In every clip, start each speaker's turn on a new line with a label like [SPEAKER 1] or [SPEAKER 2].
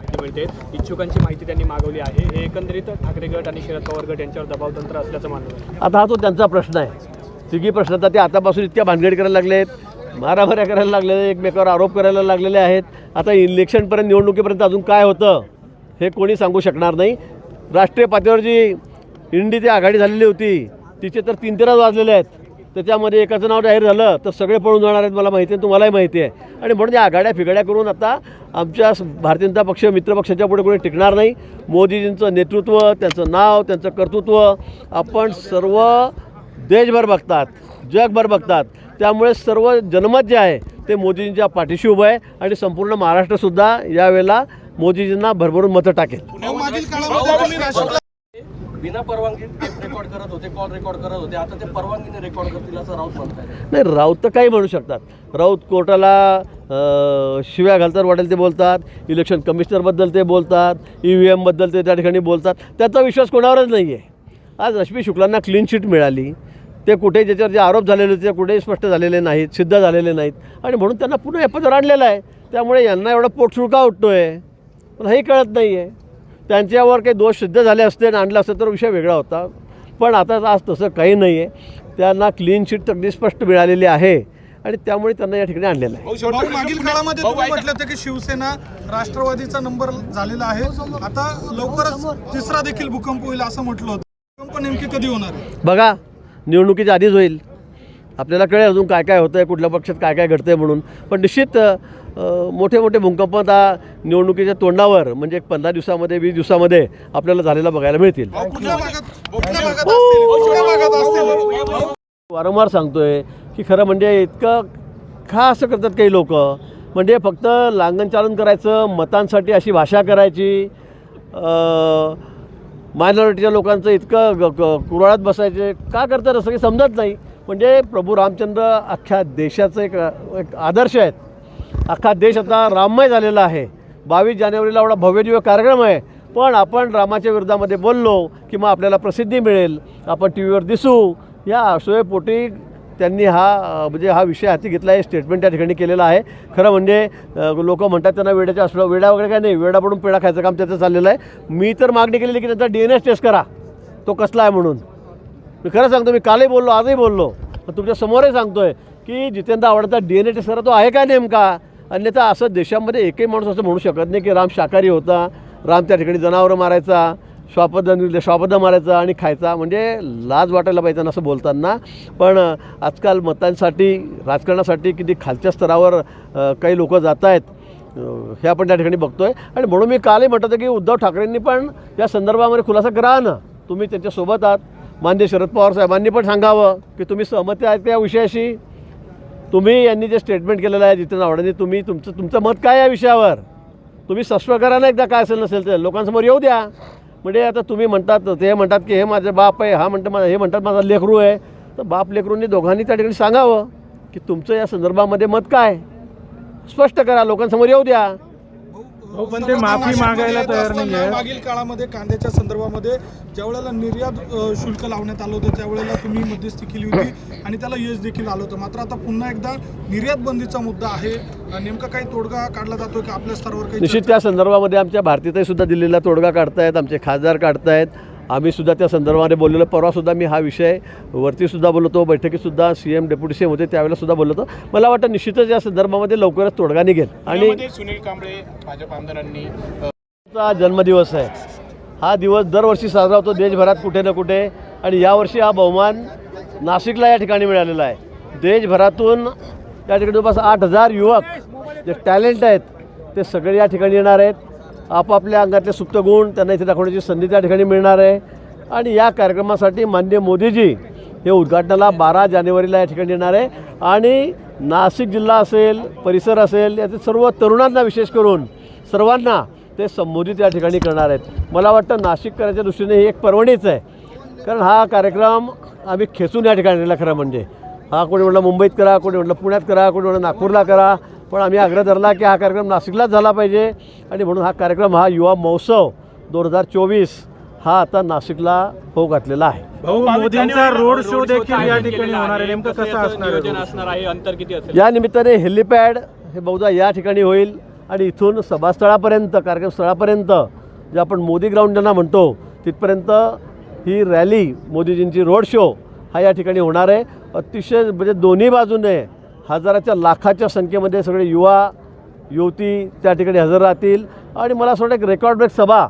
[SPEAKER 1] माहिती मिळते. इच्छुकांची माहिती त्यांनी मागवली आहे. हे एकंदरीत ठाकरे गट आणि शरद पवार गट यांच्यावर दबावतंत्र असल्याचं मानलं
[SPEAKER 2] आता हा तो त्यांचा प्रश्न आहे तिघी प्रश्न आता ते आतापासून इतक्या भानगड करायला लागले आहेत मारामाऱ्या करायला लागले एकमेकावर आरोप करायला लागलेले आहेत. आता इलेक्शनपर्यंत निवडणुकीपर्यंत अजून काय होतं हे कोणी सांगू शकणार नाही. राष्ट्रीय पातळीवर जी इंडीची आघाडी झालेली होती तिचे तर तीन तेराच वाजलेले आहेत. त्याच्यामध्ये एकाचं नाव जाहीर झालं तर सगळे पळून जाणार आहेत मला माहिती आहे तुम्हालाही माहिती आहे. आणि म्हणून या आघाड्या फिगाड्या करून आता आमच्या भारतीय जनता पक्ष मित्रपक्षाच्या पुढे कोणी टिकणार नाही. मोदीजींचं नेतृत्व त्यांचं नाव त्यांचं कर्तृत्व आपण सर्व देशभर बघतात जगभर बघतात. त्यामुळे सर्व जनमत जे आहे ते मोदीजींच्या पाठीशी उभं आहे आणि संपूर्ण महाराष्ट्रसुद्धा यावेळेला मोदीजींना भरभरून मतं टाकेल
[SPEAKER 3] मागील काळामध्ये तुम्ही नाशिकला
[SPEAKER 4] बिना परवानगी रेकॉर्ड करत होते कॉल रेकॉर्ड करत होते आता ते परवानगीने रेकॉर्ड करतील असं राऊत म्हणतात
[SPEAKER 2] नाही राऊत तर काही म्हणू शकतात. राऊत कोर्टाला शिव्या घालतात वाटेल ते बोलतात इलेक्शन कमिशनरबद्दल ते बोलतात ई व्ही एमबद्दल ते त्या ठिकाणी बोलतात. त्याचा विश्वास कोणावरच नाही आहे आज रश्मी शुक्लांना क्लीन शीट मिळाली. ते कुठे ज्याच्यावर जे आरोप झालेले होते ते कुठेही स्पष्ट झालेले नाहीत सिद्ध झालेले नाहीत. आणि म्हणून त्यांना पुन्हा एफआयआर आणलेला आहे. त्यामुळे यांना एवढा पोटसुळका उठतो आहे पण हे कळत नाही आहे त्यांच्यावर काही दोष सिद्ध झाले असते आणि आणलं असतं तर विषय वेगळा होता. पण आता आज तसं काही नाही आहे त्यांना क्लीन शीट अगदी स्पष्ट मिळालेली आहे. आणि त्यामुळे त्यांना या ठिकाणी आणलेलं आहे.
[SPEAKER 3] मागील काळामध्ये म्हटलं होतं की शिवसेना राष्ट्रवादीचा नंबर झालेला आहे. आता लवकरच तिसरा देखील भूकंप होईल असं म्हटलं होतं. भूकंप नेमकी कधी होणार
[SPEAKER 2] बघा निवडणुकीच्या आधीच होईल. आपल्याला कळेल अजून काय काय होतं आहे कुठल्या पक्षात काय काय घडतं आहे म्हणून. पण निश्चित मोठे मोठे भूकंप आता निवडणुकीच्या तोंडावर म्हणजे एक पंधरा दिवसामध्ये वीस दिवसामध्ये आपल्याला झालेला बघायला मिळतील. वारंवार सांगतोय की खरं म्हणजे इतकं का असं करतात काही लोक. म्हणजे फक्त लांगनचालन करायचं मतांसाठी अशी भाषा करायची. मायनॉरिटीच्या लोकांचं इतकं कुराळात बसायचे. का करतात असं काही समजत नाही. म्हणजे प्रभू रामचंद्र अख्ख्या देशाचं एक एक आदर्श आहेत. अख्खा देश आता राममय झालेला आहे. बावीस जानेवारीला एवढा भव्यदिव्य कार्यक्रम आहे. पण आपण रामाच्या विरोधामध्ये बोललो की मग आपल्याला प्रसिद्धी मिळेल. आपण टी व्हीवर दिसू. या असूयपोटी त्यांनी हा म्हणजे हा विषय हाती घेतला आहे. स्टेटमेंट त्या ठिकाणी केलेलं आहे. खरं म्हणजे लोक म्हणतात त्यांना वेड्याच्या असलं वेडा वगैरे काय नाही. वेडा पडून पेढा खायचं काम त्याचं चाललेलं आहे. मी तर मागणी केलेली की त्यांचा डी एन एस टेस्ट करा. तो कसला आहे म्हणून. मी खरं सांगतो मी कालही बोललो आजही बोललो. पण तुमच्या समोरही सांगतोय की जितेंद्र आवडता डी एन ए टेस्ट करा तो आहे का नेमका? अन्यथा असं देशामध्ये एकही माणूस असं म्हणू शकत नाही की राम शाकाहारी होता राम त्या ठिकाणी जनावरं मारायचा श्वापद श्वापद मारायचा आणि खायचा. म्हणजे लाज वाटायला पाहिजे असं बोलताना. पण आजकाल मतांसाठी राजकारणासाठी किती खालच्या स्तरावर काही लोक जात आहेत हे आपण त्या ठिकाणी बघतो आहे आणि म्हणून मी कालही म्हटलं होतं की उद्धव ठाकरेंनी पण या संदर्भामध्ये खुलासा करा ना. तुम्ही त्यांच्यासोबत आहात. मान्य शरद पवार साहेबांनी पण सांगावं की तुम्ही सहमती आहेत त्या या विषयाशी? तुम्ही यांनी जे स्टेटमेंट केलेलं आहे जितेंद्र आव्हाडांनी तुम्ही तुमचं तुमचं मत काय या विषयावर? तुम्ही सस्व करा ना एकदा काय असेल नसेल ते लोकांसमोर येऊ द्या. म्हणजे आता तुम्ही म्हणतात ते म्हणतात की हे माझे बाप आहे हा म्हणतं माझा हे म्हणतात माझा लेखरू आहे. तर बाप लेखरूंनी दोघांनी त्या ठिकाणी सांगावं की तुमचं या संदर्भामध्ये मत काय? स्पष्ट करा लोकांसमोर येऊ द्या.
[SPEAKER 3] हो पण ते माफी मागायला तयार नाही मागील काळामध्ये कांद्याच्या संदर्भामध्ये ज्यावेळेला निर्यात शुल्क लावण्यात आलं होतं त्यावेळेला तुम्ही मध्यस्थी केली होती आणि त्याला यश देखील आलं होतं. मात्र आता पुन्हा एकदा निर्यात बंदीचा मुद्दा आहे. नेमका काही तोडगा काढला जातोय का? आपल्या स्तरावर काही
[SPEAKER 2] निश्चित त्या संदर्भामध्ये आमच्या भारतीतही सुद्धा दिल्लीला तोडगा काढतायत आमचे खासदार काढतायत. आम्ही सुद्धा त्या संदर्भामध्ये बोललेलो. परवासुद्धा मी हा विषय वरतीसुद्धा बोलतो बैठकीतसुद्धा C M deputy C M होते त्यावेळेला सुद्धा बोलतो मला वाटतं निश्चितच या संदर्भामध्ये लवकरच तोडगा निघेल. आणि
[SPEAKER 5] सुनील कांबळे भाजप आमदारांनी
[SPEAKER 2] जन्मदिवस आहे. हा दिवस दरवर्षी साजरा होतो. देशभरात कुठे ना कुठे. आणि यावर्षी हा बहुमान नाशिकला या ठिकाणी मिळालेला आहे. देशभरातून या ठिकाणी जवळपास आठ हजार युवक जे टॅलेंट आहेत ते सगळे या ठिकाणी येणार आहेत. आपापल्या अंगातले सुप्त गुण त्यांना इथे दाखवण्याची संधी त्या ठिकाणी मिळणार आहे. आणि या कार्यक्रमासाठी माननीय मोदीजी हे उद्घाटनाला बारा जानेवारीला या ठिकाणी येणार आहे. आणि नाशिक जिल्हा असेल परिसर असेल याचे सर्व तरुणांना विशेष करून सर्वांना ते संबोधित या ठिकाणी करणार आहेत. मला वाटतं नाशिककरांच्या दृष्टीने ही एक पर्वणीच आहे. कारण हा कार्यक्रम आम्ही खेचून या ठिकाणी खरं म्हणजे. हा कोणी म्हटलं मुंबईत करा कोणी म्हटलं पुण्यात करा कोणी म्हटलं नागपूरला करा पण आम्ही आग्रह धरला की हा कार्यक्रम नाशिकलाच झाला पाहिजे. आणि म्हणून हा कार्यक्रम हा युवा महोत्सव दोन हजार चोवीस हा आता नाशिकला हो घातलेला आहे.
[SPEAKER 1] भाऊ मोदींचा रोड शो देखील या ठिकाणी होणार आहे. नेमकं कसं असणार नियोजन असणार आहे. अंतर किती असेल.
[SPEAKER 2] या निमित्ताने हेलिपॅड हे बहुधा या ठिकाणी होईल. आणि इथून सभास्थळापर्यंत कार्यक्रम स्थळापर्यंत जे आपण मोदी ग्राउंड ज्यांना म्हणतो तिथपर्यंत ही रॅली मोदीजींची रोड शो हा या ठिकाणी होणार आहे. अतिशय म्हणजे दोन्ही बाजूने हजाराच्या लाखाच्या संख्येमध्ये सगळे युवा युवती त्या ठिकाणी हजर राहतील. आणि मला असं वाटतं एक रेकॉर्ड ब्रेक सभा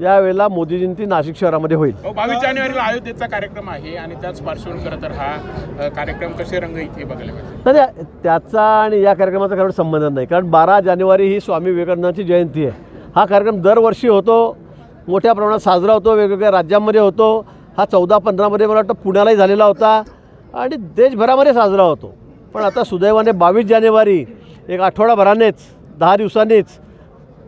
[SPEAKER 2] यावेळेला मोदीजींची नाशिक शहरामध्ये होईल.
[SPEAKER 5] अहो, बावीस जानेवारीला अयोध्येचा कार्यक्रम आहे आणि त्याच पार्श्वभूमी खरं तर हा कार्यक्रम कसे रंग इथे बघायला
[SPEAKER 2] त्या- त्याचा आणि या कार्यक्रमाचा काही संबंध नाही. कारण बारा जानेवारी ही स्वामी विवेकानंदांची जयंती आहे. हा कार्यक्रम दरवर्षी होतो. मोठ्या प्रमाणात साजरा होतो. वेगवेगळ्या राज्यांमध्ये होतो. हा चौदा पंधरामध्ये मला वाटतं पुण्यालाही झालेला होता. आणि देशभरामध्ये साजरा होतो. पण आता सुदैवाने बावीस जानेवारी एक आठवडाभरानेच दहा दिवसांनीच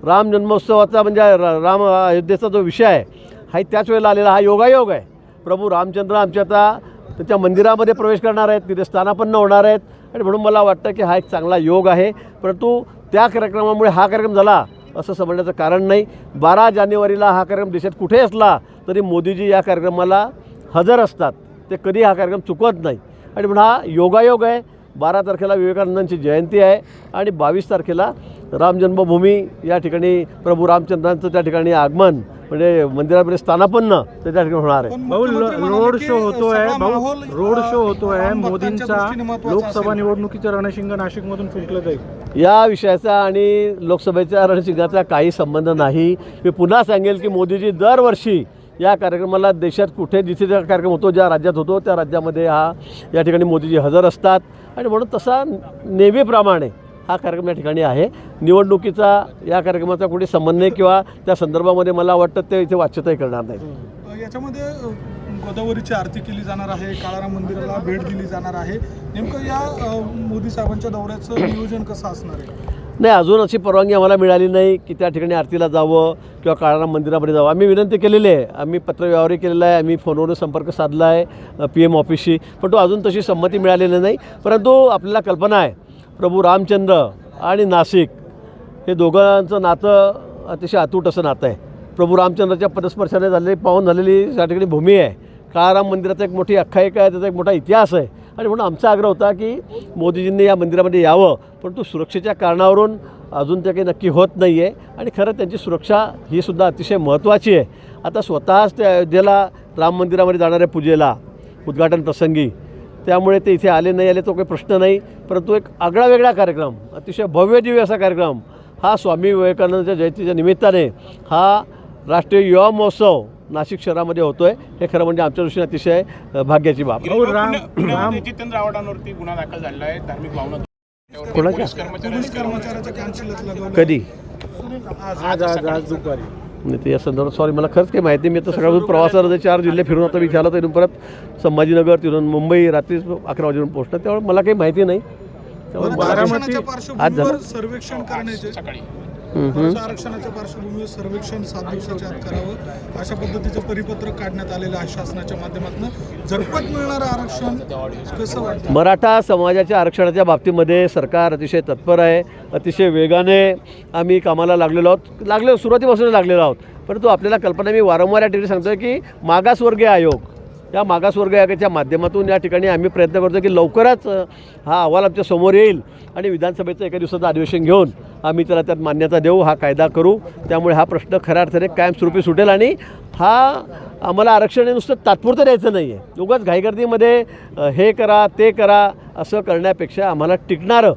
[SPEAKER 2] राम जन्मोत्सवाचा म्हणजे राम अयोध्येचा जो विषय आहे हा त्याच वेळेला आलेला हा योगायोग आहे. प्रभू रामचंद्र आमच्या आता त्याच्या मंदिरामध्ये प्रवेश करणार आहेत तिथे स्थानापन्न होणार आहेत आणि म्हणून मला वाटतं की हा एक चांगला योग आहे. परंतु त्या कार्यक्रमामुळे हा कार्यक्रम झाला असं समजण्याचं कारण नाही. बारा जानेवारीला हा कार्यक्रम देशात कुठे असला तरी मोदीजी या कार्यक्रमाला हजर असतात. ते कधी हा कार्यक्रम चुकवत नाही. आणि म्हणून हा योगायोग आहे. बारा तारखेला विवेकानंदांची जयंती आहे आणि बावीस तारखेला राम जन्मभूमी या ठिकाणी प्रभू रामचंद्रांचं त्या ठिकाणी आगमन म्हणजे मंदिरामध्ये स्थानापन्न ते त्या ठिकाणी होणार आहे.
[SPEAKER 6] भाऊ रोड शो होतोय
[SPEAKER 3] सगळा
[SPEAKER 6] भाऊ रोड शो होतोय
[SPEAKER 3] राम भक्तांच्या
[SPEAKER 6] मोदींचा लोकसभा. निवडणुकीचं रणशिंग नाशिकमधून फुंकलं जाईल.
[SPEAKER 2] या विषयाचा आणि लोकसभेच्या रणशिंगाचा काही संबंध नाही. मी पुन्हा सांगेल की मोदीजी दरवर्षी या कार्यक्रमाला देशात कुठे जिथे जो कार्यक्रम होतो ज्या राज्यात होतो त्या राज्यामध्ये हा या ठिकाणी मोदीजी हजर असतात. आणि म्हणून तसा नेहमीप्रमाणे हा कार्यक्रम या ठिकाणी आहे. निवडणुकीचा या कार्यक्रमाचा कुठे संबंध नाही किंवा त्या संदर्भामध्ये मला वाटतं ते इथे वाच्यताही करणार नाही
[SPEAKER 3] याच्यामध्ये गोदावरीची आरती केली जाणार आहे काळाराम मंदिराला भेट दिली जाणार आहे. नेमकं या मोदी साहेबांच्या दौऱ्याचं नियोजन कसं असणार आहे?
[SPEAKER 2] नाही अजून अशी परवानगी आम्हाला मिळाली नाही की त्या ठिकाणी आरतीला जावं किंवा काळाराम मंदिरामध्ये जावं. आम्ही विनंती केलेली आहे. आम्ही पत्रव्यवहारही केलेला आहे. आम्ही फोनवरून संपर्क साधला आहे पी एम ऑफिसशी. पण तो अजून तशी संमती मिळालेली नाही. परंतु आपल्याला कल्पना आहे. प्रभू रामचंद्र आणि नाशिक हे दोघांचं नातं अतिशय अतूट असं नातं आहे. प्रभू रामचंद्राच्या पदस्पर्शाने झालेली पाहून झालेली त्या ठिकाणी भूमी आहे. काळाराम मंदिराचा एक मोठी आख्यायिका आहे. त्याचा एक मोठा इतिहास आहे. आणि म्हणून आमचा आग्रह होता की मोदीजींनी या मंदिरामध्ये यावं परंतु सुरक्षेच्या कारणावरून अजून ते काही नक्की होत नाही आहे आणि खरं त्यांची सुरक्षा ही सुद्धा अतिशय महत्त्वाची आहे. आता स्वतःच ते अयोध्येला राम मंदिरामध्ये जाणाऱ्या पूजेला उद्घाटन प्रसंगी त्यामुळे ते इथे आले नाही आले तो काही प्रश्न नाही परंतु एक आगळा वेगळा कार्यक्रम अतिशय भव्य दिव्य असा कार्यक्रम हा स्वामी विवेकानंदाच्या जयंतीच्या निमित्ताने हा राष्ट्रीय युवा महोत्सव नाशिक शहरामध्ये होतो आहे हे खरं म्हणजे आमच्या दृष्टीने अतिशय भाग्याची बाब.
[SPEAKER 5] जितेंद्र आव्हाडांवरती गुन्हा दाखल झालेला आहे? धार्मिक भावना
[SPEAKER 2] कधी?
[SPEAKER 6] आज आज आज दुपारी.
[SPEAKER 2] नाही ते या संदर्भात सॉरी मला खरंच काही माहिती. मी आता सकाळपासून प्रवासाला चार जिल्हे फिरून आता मी झालं तर इथून परत संभाजीनगर तिथून मुंबई रात्री अकरा वाजेपर्यंत पोहोचणार. त्यामुळे मला काही माहिती नाही. त्यामुळे आज झालं?
[SPEAKER 3] सर्वेक्षण करण्याचे आरक्षणाच्या पार्श्वभूमीवर सर्वेक्षण सात दिवसाच्या आत करावं. अशा पद्धतीचं परिपत्रक काढण्यात आलेलं आहे शासनाच्या माध्यमातून. झटपट मिळणारं आरक्षण कसं वाटतं?
[SPEAKER 2] मराठा समाजाच्या आरक्षणाच्या बाबतीमध्ये सरकार अतिशय तत्पर आहे. अतिशय वेगाने आम्ही कामाला लागलेलो आहोत. लागले सुरुवातीपासून लागलेलो आहोत. परंतु आपल्याला कल्पना मी वारंवार या ठिकाणी सांगतो की मागासवर्गीय आयोग या मागासवर्गीय आयोगाच्या माध्यमातून या ठिकाणी आम्ही प्रयत्न करतो की लवकरच हा अहवाल आमच्यासमोर येईल आणि विधानसभेचं एका दिवसाचं अधिवेशन घेऊन आम्ही त्याला त्यात मान्यता देऊ हा कायदा करू. त्यामुळे हा प्रश्न खऱ्या अर्थाने कायमस्वरूपी सुटेल आणि हा आम्हाला आरक्षण हे नुसतं तात्पुरतं द्यायचं नाही आहे उगाच घाईगर्दीमध्ये हे करा ते करा असं करण्यापेक्षा आम्हाला टिकणारं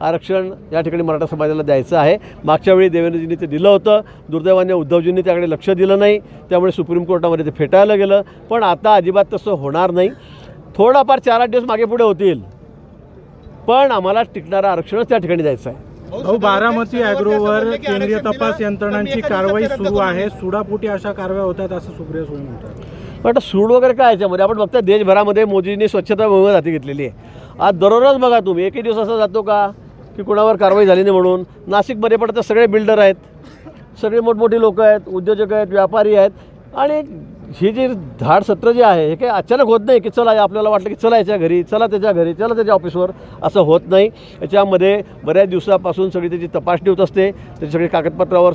[SPEAKER 2] आरक्षण या ठिकाणी मराठा समाजाला द्यायचं आहे. मागच्या वेळी देवेंद्रजींनी ते दिलं होतं. दुर्दैवाने उद्धवजींनी त्याकडे लक्ष दिलं नाही. त्यामुळे सुप्रीम कोर्टामध्ये ते फेटाळलं गेलं. पण आता अजिबात तसं होणार नाही. थोडाफार चार आठ दिवस मागे पुढे होतील. पण आम्हाला टिकणारं आरक्षणच त्या ठिकाणी द्यायचं आहे.
[SPEAKER 6] भाऊ बारामती अॅग्रोवर केंद्रीय तपास यंत्रणांची कारवाई सुरू आहे. सुडापुटी अशा कारवाया होतात असं सुप्रिया सुळे म्हणतात.
[SPEAKER 2] पण आता सूड वगैरे काय याच्यामध्ये? आपण बघता देशभरामध्ये मोदींनी स्वच्छता मोहीम हाती घेतलेली आहे. आज दररोज बघा तुम्ही एकही दिवस असा जातो का की कुणावर कारवाई झाली नाही म्हणून? नाशिकमध्ये पण आता सगळे बिल्डर आहेत. सगळे मोठमोठी लोक आहेत उद्योजक आहेत व्यापारी आहेत. आणि हे जे धाड सत्र जे आहे हे काही अचानक होत नाही की चला आपल्याला वाटलं की चला याच्या घरी चला त्याच्या घरी चला त्याच्या ऑफिसवर असं होत नाही. याच्यामध्ये बऱ्याच दिवसापासून सगळी त्याची तपासणी होत असते. त्याची सगळी कागदपत्रावर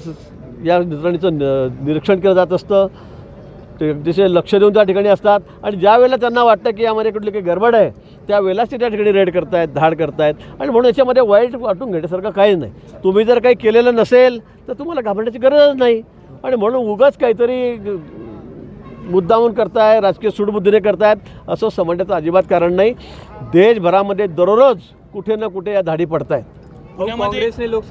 [SPEAKER 2] या यंत्रणेचं निरीक्षण केलं जात असतं. ते जसे लक्ष देऊन त्या ठिकाणी असतात. आणि ज्या वेळेला त्यांना वाटतं की यामध्ये कुठली काही गडबड आहे त्यावेळेलाच ते त्या ठिकाणी रेड करतायत धाड करतायत. आणि म्हणून याच्यामध्ये वाईट वाटून घेण्यासारखं काही नाही. तुम्ही जर काही केलेलं नसेल तर तुम्हाला घाबरण्याची गरजच नाही. आणि म्हणून उगाच काहीतरी मुद्दामून करताय राजकीय सूडबुद्धीने करतायत असं समजण्याचं अजिबात कारण नाही. देशभरामध्ये दररोज कुठे ना कुठे या धाडी पडतायत.
[SPEAKER 1] आहेत